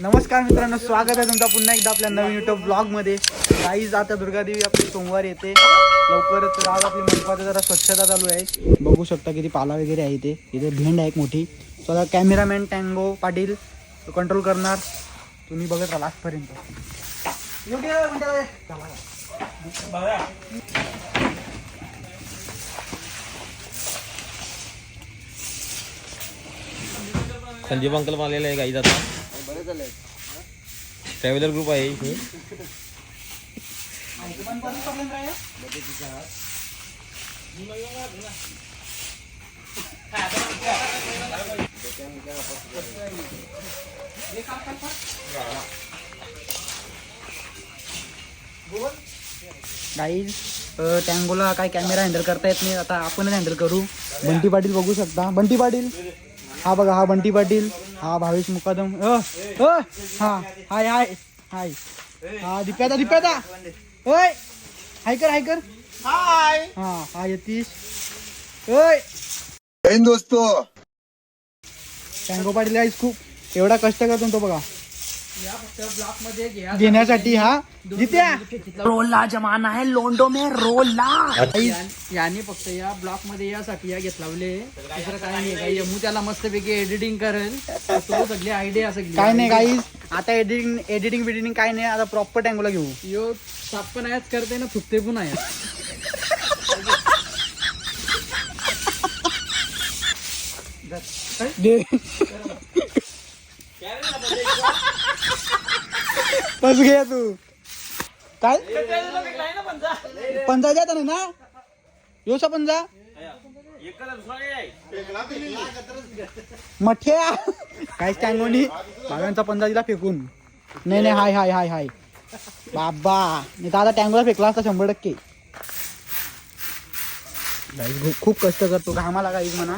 नमस्कार मित्रांनो स्वागत आहे तुमचा पुन्हा एकदा आपल्या नवीन युट्यूब ब्लॉगमध्ये. काहीच आता दुर्गादेवी आपली सोमवार येते. लवकरच आज आपली मंडपाचं जरा स्वच्छता चालू आहे. बघू शकता किती पाला वगैरे आहे इथे. इथे भेंड आहे एक मोठी. So आता कॅमेरामॅन टँगो पाटील कंट्रोल करणार. तुम्ही बघत राहा लास्टपर्यंत. संजीव अंकल आलेला आहे ट्रॅव्हलर ग्रुप आहे इथे. गाईज टँगोला काय कॅमेरा हँडल करता येत नाही आता आपणच हँडल करू. बंटी पाटील बघू शकता. बंटी पाटील? हा बघा हा बंटी पाटील हा भावेश मुकादम अ, हा हाय हाय हाय. हा दिप्याचा दिप्याचा ओय हाय कर हाय कर. हाय. हा हा यतीश. ओय. दोस्तों टँगो पाटील गाईज खूप एवढा कष्ट करतो तो बघा. घेण्यासाठी हा. जित्या. रोला जमाना है लोंडो में रोला याने फक्त या ब्लॉकमध्ये यासाठी या घेत लावले. दुसरं काय नाही काही यमू त्याला मस्त पैकी एडिटिंग करेल. तो सगळी आयडिया सगळी. काय नाही गाईज आता एडिटिंग एडिटिंग बिडिटिंग काय नाही आता प्रॉपर टँगोला घेऊ. यो साप पण आहेच करते ना थुकते पण आहे. दे. बस घे तू. काय? पंजा द्या ना. योसा पंजा मठ्या काय स्टँगोनी भाव्यांचा पंजा दिला फेकून. नाही नाही हाय हाय हाय हाय. बाबा. मी तर आता टँगोला फेकला असता शंभर टक्के. खूप- खूप कष्ट करतो. घामाला काहीच म्हणा.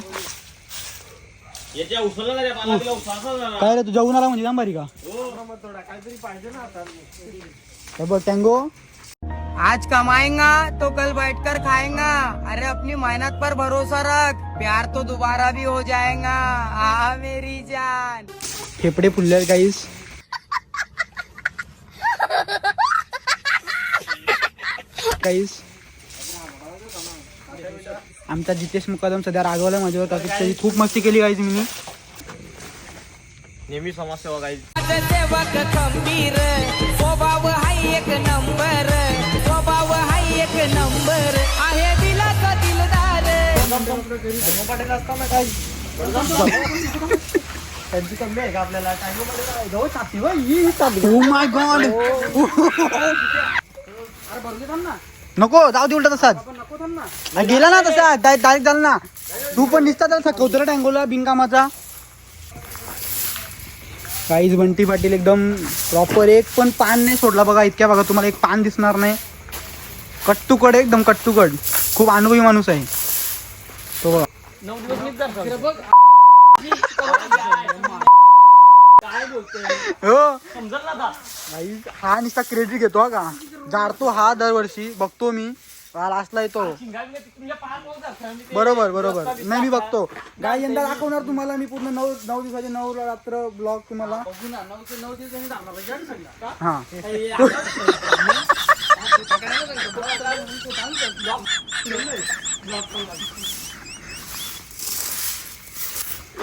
याच्या उसळला ना. रे. काय रे तू जेवून आला म्हणजे जांबारी का? हे. बघ टँगो आज कमाएगा तो कल बैठकर खाएगा अरे अपनी मेहनत पर भरोसा रख. प्यार तो दोबारा भी हो जाएगा. आ मेरी जान. फेफडे फुलले गाईस गाईस आमचा जितेश मुकादम सध्या रागवला माझ्यावर त्याची त्याची खूप मस्ती केली गाईज मी नेहमी समाजसेवा गाईज सेवक खंबीर स्वभाव हाय एक नंबर स्वभाव हाय एक नंबर आहे. दिलाचा दिलदार त्यांची कमी आहे का आपल्याला ओ माय गॉड नको जाऊ दे उलटा तसाच गेला ना तसा डायरेक्ट झाला ना. तू पण दिसता त्याला थकवतो टँगोला बिनकामाचा. काहीच बंटी पाटील एकदम प्रॉपर एक पण पान नाही सोडला बघा इतक्या बघा तुम्हाला एक पान दिसणार नाही. कट्टुकड एकदम कट्टुकड. खूप अनुभवी माणूस आहे. तो बघा. हो. हा नुसता क्रेडिट घेतो का? जाडतो हा दरवर्षी बघतो मी. लास्टला येतो. बरोबर बरोबर. नाही मी बघतो. गाय यंदा दाखवणार तुम्हाला मी पूर्ण नऊ नऊ दिवसाचे नऊ रात्र ब्लॉग तुम्हाला. हा.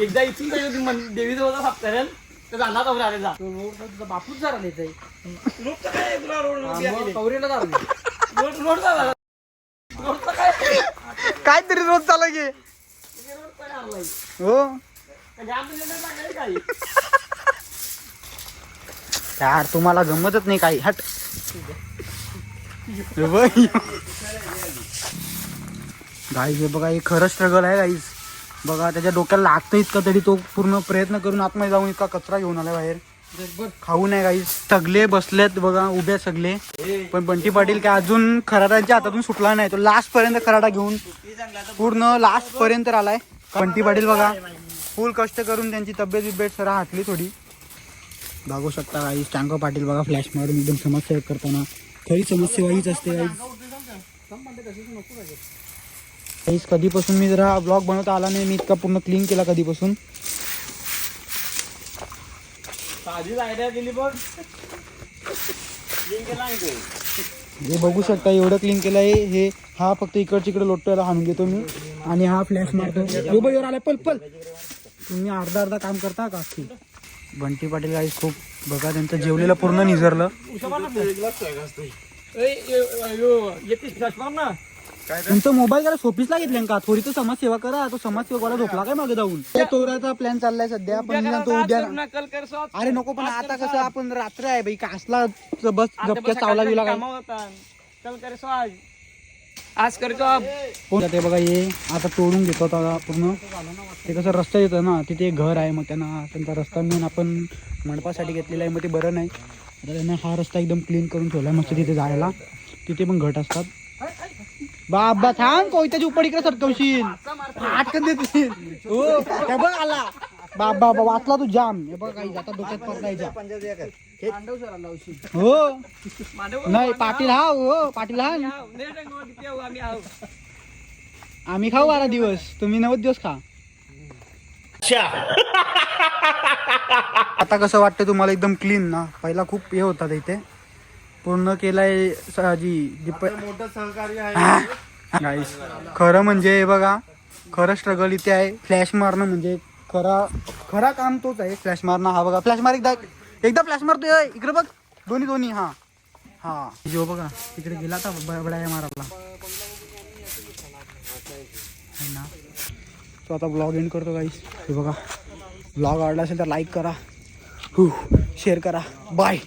एकदा इथून काही होती तुझा बापूच जरा कवरेला रोड झाला. रोडचा काय? काहीतरी रोज चालू गे काय हो. काही. यार तुम्हाला जमतच नाही काही. हट. गाईज हे बघा हे खरं स्ट्रगल आहे गाईज. बघा त्याच्या डोक्याला लागतं इतकं तरी तो पूर्ण प्रयत्न करून आतमध्ये जाऊन इतका कचरा घेऊन आला बाहेर. खाऊ नाही गाईज सगळे बसलेत बघा उभे सगळे. पण बंटी पाटील काय अजून खराटाच्या हातातून सुटला नाही. तो लास्ट पर्यंत खराटा घेऊन पूर्ण लास्ट पर्यंत आलाय. बंटी पाटील बघा फुल कष्ट करून त्यांची तब्येत बिब्येत सरा हातली थोडी. बघू शकता गाईज टँको पाटील बघा फ्लॅश मारून एकदम समस्या करताना. खरी समस्या हीच असते गाईज गाईज कधीपासून मी जरा ब्लॉग बनवता आला नाही मी इतका पूर्ण क्लीन केला कधीपासून. केला. हे बघू शकता एवढं क्लीन केलंय हे हा फक्त इकडच्या इकडे लोटवायला हाणून देतो मी. आणि हा फ्लॅश मारतो. आलाय पल पल तुम्ही अर्धा अर्धा काम करता का बंटी पाटील गाईस खूप बघा त्यांचं जेवलेलं पूर्ण निझरलं तुमचा मोबाईल जरा शोपीसला घेतल्या का थोडी तर समाजसेवा करा. तो समाजसेवाला झोपला काय मागे जाऊन? तो तोराचा प्लॅन चाललाय सध्या. पण तो उद्या अरे नको पण आता कसं आपण रात्र आहे बाई. कासला बस गपक्या चावला गेला काय? कल कर सो आज. आज करतो हो ते बघा ये आता तोडून घेतो आता पूर्ण. ते कसं रस्ता येतं ना तिथे घर आहे मग त्यांना त्यांचा रस्ता म्हणून आपण मंडपासाठी घेतलेला आहे मग ते बरं नाही. आता त्यांना हा रस्ता एकदम क्लीन करून ठेवला मस्त तिथे जायला. तिथे पण घट असतात. बाबा थांब कोयत्याची उपड इकडे सरकवशील. आटकन देतील हो हे बघ आला. बाबा बाबा वाचला तू जाम. हे बघ काही आता डोक्यात पकडायचा मांडव सर आला उशी हो. नाही पाटील हा हो पाटील हा आम्ही खाऊ बारा दिवस. तुम्ही नव्वद दिवस खा. आता कसं वाटतं तुम्हाला एकदम क्लीन ना? पहिला खूप हे होता इथे. पूर्ण केलाय जी जी गाईस खरं म्हणजे हे बघा खरं स्ट्रगल इथे आहे. फ्लॅश मारणं म्हणजे खरा खरा काम तोच आहे. फ्लॅश मारणं हा बघा. फ्लॅश मार एकदा एकदा फ्लॅश मारतोय. इकडे बघ. दोन्ही दोन्ही हा. हा. जो बघा तिकडे गेला आता बडाया मारायला. ना? तो आता ब्लॉग एंड करतो गाईस हे बघा. ब्लॉग आवडला असेल तर लाईक करा. शेअर करा. बाय